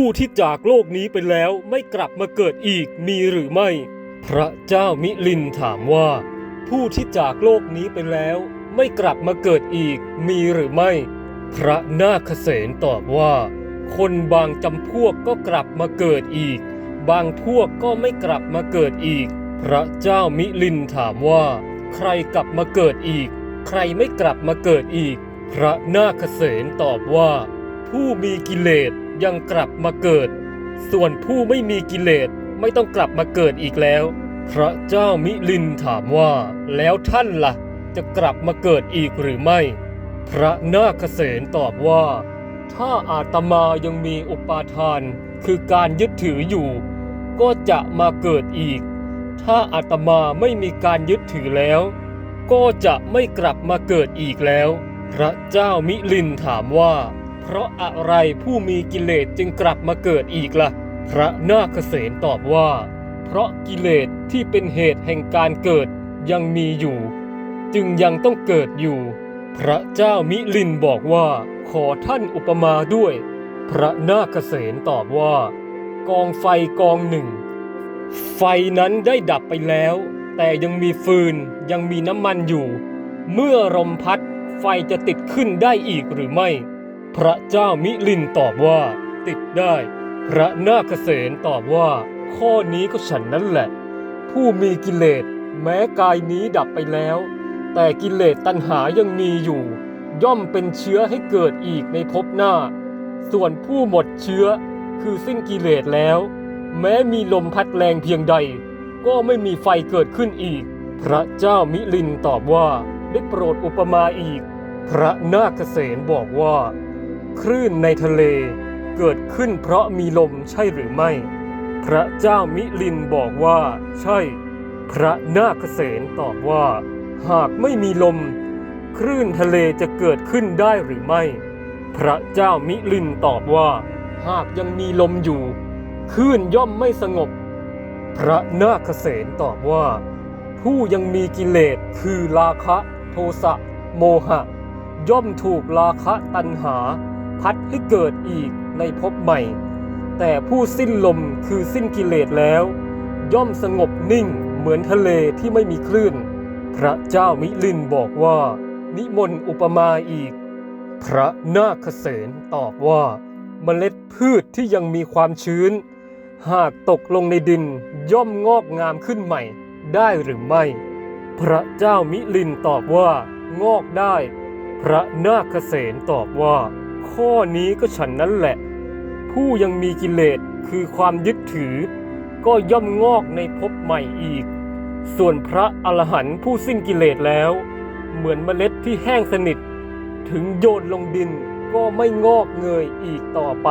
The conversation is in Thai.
ผู้ที่จากโลกนี้ไปแล้วไม่กลับมาเกิดอีกมีหรือไม่ พระเจ้ามิลินถามว่า ผู้ที่จากโลกนี้ไปแล้ว ไม่กลับมาเกิดอีกมีหรือไม่ พระนาคเษนตอบว่า คนบางจำพวกก็กลับมาเกิดอีก บางพวกก็ไม่กลับมาเกิดอีก พระเจ้ามิลินถามว่า ใครกลับมาเกิดอีก ใครไม่กลับมาเกิดอีก พระนาคเษนตอบว่า ผู้มีกิเลส ยังกลับมาเกิด ส่วนผู้ไม่มีกิเลสไม่ต้องกลับมาเกิดอีกแล้ว พระเจ้ามิลินถามว่า แล้วท่านล่ะ จะกลับมาเกิดอีกหรือไม่ พระนาคเษนตอบว่า ถ้าอาตมายังมีอุปาทาน คือการยึดถืออยู่ ก็จะมาเกิดอีก ถ้าอาตมาไม่มีการยึดถือแล้ว ก็จะไม่กลับมาเกิดอีกแล้ว พระเจ้ามิลินถามว่า เพราะอะไรผู้มีกิเลสจึงกลับมาเกิดอีกล่ะ พระนาคเษนตอบว่า เพราะกิเลสที่เป็นเหตุแห่งการเกิดยังมีอยู่ จึงยังต้องเกิดอยู่ พระเจ้ามิลินบอกว่า ขอท่านอุปมาด้วย พระนาคเษนตอบว่า กองไฟกองหนึ่ง ไฟนั้นได้ดับไปแล้ว แต่ยังมีฟืนยังมีน้ำมันอยู่ เมื่อลมพัดไฟจะติดขึ้นได้อีกหรือไม่ พระเจ้ามิลินตอบว่า ติดได้ พระนาคเษนตอบว่า ข้อนี้ก็ฉันนั้นแหละ ผู้มีกิเลสแม้กายนี้ดับไปแล้ว แต่กิเลสตัณหายังมีอยู่ ย่อมเป็นเชื้อให้เกิดอีกในภพหน้า ส่วนผู้หมดเชื้อคือสิ้นกิเลสแล้ว แม้มีลมพัดแรงเพียงใด ก็ไม่มีไฟเกิดขึ้นอีก พระเจ้ามิลินตอบว่าได้โปรดอุปมาอีก พระนาคเษนบอกว่า คลื่นในทะเล เกิดขึ้นเพราะมีลมใช่หรือไม่ พระเจ้ามิลินบอกว่าใช่ พระนาคเษนตอบว่า หากไม่มีลม คลื่นทะเลจะเกิดขึ้นได้หรือไม่ พระเจ้ามิลินตอบว่า หากยังมีลมอยู่ คลื่นย่อมไม่สงบ พระนาคเษนตอบว่า ผู้ยังมีกิเลสคือราคะ โทสะ โมหะย่อมถูกราคะตัณหา พัดให้เกิดอีกในภพใหม่ แต่ผู้สิ้นลมคือสิ้นกิเลสแล้ว ย่อมสงบนิ่งเหมือนทะเลที่ไม่มีคลื่น พระเจ้ามิลินบอกว่า นิมนต์อุปมาอีก พระนาคเษนตอบว่า เมล็ดพืชที่ยังมีความชื้น หากตกลงในดินย่อมงอกงามขึ้นใหม่ได้หรือไม่ พระเจ้ามิลินตอบว่างอกได้ พระนาคเษนตอบว่า ข้อนี้ก็ฉันนั้นแหละ ผู้ยังมีกิเลสคือความยึดถือ ก็ย่อมงอกในภพใหม่อีก ส่วนพระอรหันต์ผู้สิ้นกิเลสแล้ว เหมือนเมล็ดที่แห้งสนิท ถึงโยนลงดินก็ไม่งอกเงยอีกต่อไป